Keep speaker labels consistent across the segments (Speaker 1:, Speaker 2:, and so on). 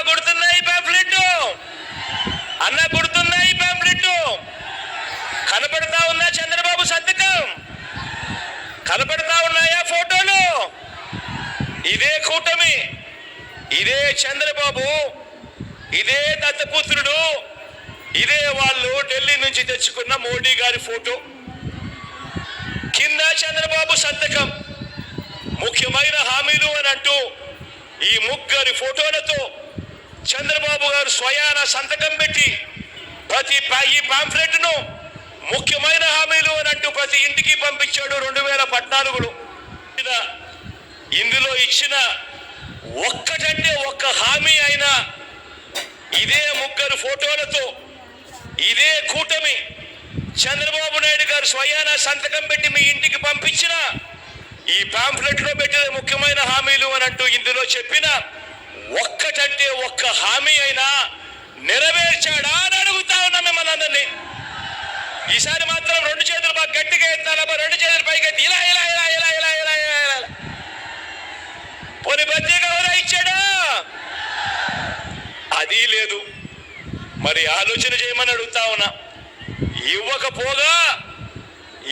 Speaker 1: గుర్తుందా ఈ అన్న గుర్తుందా ఈ పాంఫ్లెట్ కనపడతా ఉందా చంద్రబాబు సంతకం. కనపడతా ఉన్నాయా ఫోటోలు? ఇదే కూటమి. ఇదే చంద్రబాబు. ఇదే దత్తపుత్రుడు ఇదే వాళ్ళు ఢిల్లీ నుంచి తెచ్చుకున్న మోడీ గారి ఫోటో. కింద చంద్రబాబు సంతకం. ముఖ్యమైన హామీలు అని అంటూ ఈ ముగ్గురి ఫోటోలతో చంద్రబాబు గారు స్వయాన సంతకం పెట్టి ప్రతి ఈ పాంఫ్లెట్ను ముఖ్యమైన హామీలు అని అంటూ ప్రతి ఇంటికి పంపించాడు రెండు వేల పద్నాలుగులో. ఇలా ఇందులో ఇచ్చిన ఒక్కటంటే ఒక్క హామీ అయినా ఇదే ముగ్గురు ఫోటోలతో ఇదే కూటమి చంద్రబాబు నాయుడు గారు స్వయాన సంతకం పెట్టి మీ ఇంటికి పంపించిన ఈ పాంఫ్లెట్లో పెట్టిన ముఖ్యమైన హామీలు అని అంటూ ఇందులో చెప్పిన ఒక్కటంటే ఒక్క హామీ అయినా నెరవేర్చాడా అని అడుగుతా ఉన్నా మిమ్మల్ని అందరినీ. ఈసారి మాత్రం రెండు చేతులు బాగా గట్టిగా ఎత్తాలబ్బా రెండు చేతులు పైకి ఎత్తి ఇలా ఇలా ఇలా ఇలా ఇలా ఇలా ఇలా ఇలా పోనీ ప్రత్యేక హోదా ఇచ్చాడా? అది లేదు. మరి ఆలోచన చేయమని అడుగుతా ఉన్నా. ఇవ్వకపోగా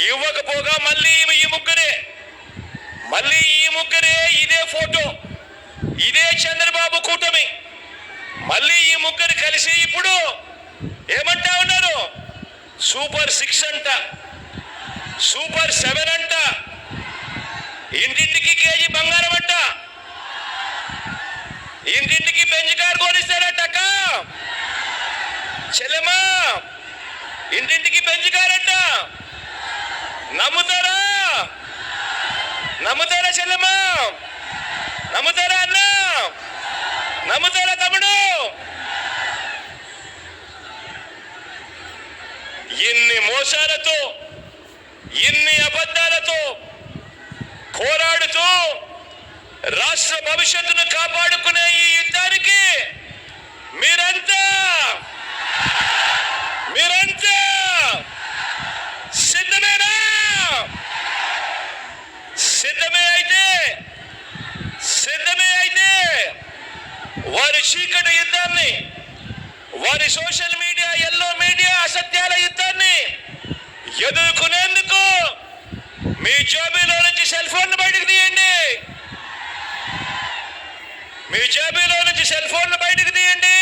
Speaker 1: ఇవ్వకపోగా మళ్ళీ ఈ ముగ్గురే మళ్ళీ ఈ ముగ్గురే ఇదే ఫోటో. చంద్రబాబు కూటమి. మళ్ళీ ఈ ముగ్గురు కలిసి ఇప్పుడు ఏమంటా ఉన్నారు? సూపర్ సిక్స్ అంట. సూపర్ సెవెన్ అంట. ఇంటింటికి కేజీ బంగారం అంట. ఇంటింటికి బెంచ్ కార్ కొనిస్తారట అక్క. ఇంటింటికి బెంచ్ కార్ అంట నమ్ముతారా నమ్ముతారా చెల్లెమ్మా నమ్ముతారా అన్న నమ్ముతారా తమ్ముడు? ఇన్ని మోసాలతో ఇన్ని అబద్ధాలతో కోరాడుతూ రాష్ట్ర భవిష్యత్తును కాపాడుకునే ఈ యుద్ధానికి చీకటి యుద్ధాన్ని. వారి సోషల్ మీడియా ఎల్లో మీడియా అసత్యాల యుద్ధాన్ని ఎదుర్కొనేందుకు మీ జేబీలో నుంచి సెల్ ఫోన్ బయటకు తీయండి. మీ జేబీలో నుంచి సెల్ ఫోన్ బయటకు తీయండి.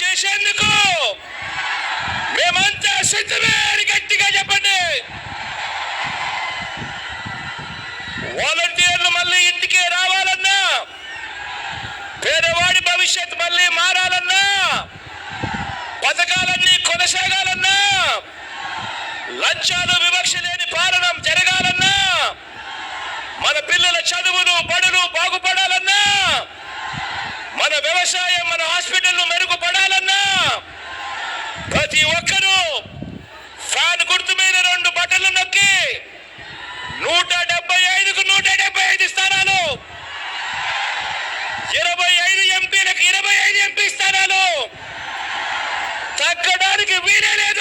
Speaker 1: చేసేందుకు? మేమంతా సిద్ధమే అని గట్టిగా చెప్పండి. వాలంటీర్లు మళ్ళీ ఇంటికి రావాలన్నా పేదవాడి భవిష్యత్ మళ్ళీ మారాలన్నా పథకాలన్నీ కొనసాగాలన్నా లంచాలు వివక్ష లేని పాలన జరగాలన్నా మన పిల్లల చదువును బడులు బాగుపడాలన్నా మన వ్యవసాయం మన హాస్పిటల్ మెరుగుపడాలన్నా ప్రతి ఒక్కరూ ఫ్యాన్ గుర్తు మీద రెండు బట్టలు నొక్కి నూట డెబ్బై ఐదుకు నూట డెబ్బై ఐదు స్థానాలు ఇరవై ఐదు ఎంపీలకు ఇరవై ఐదు ఎంపీ స్థానాలు. తగ్గడానికి వీలే లేదు.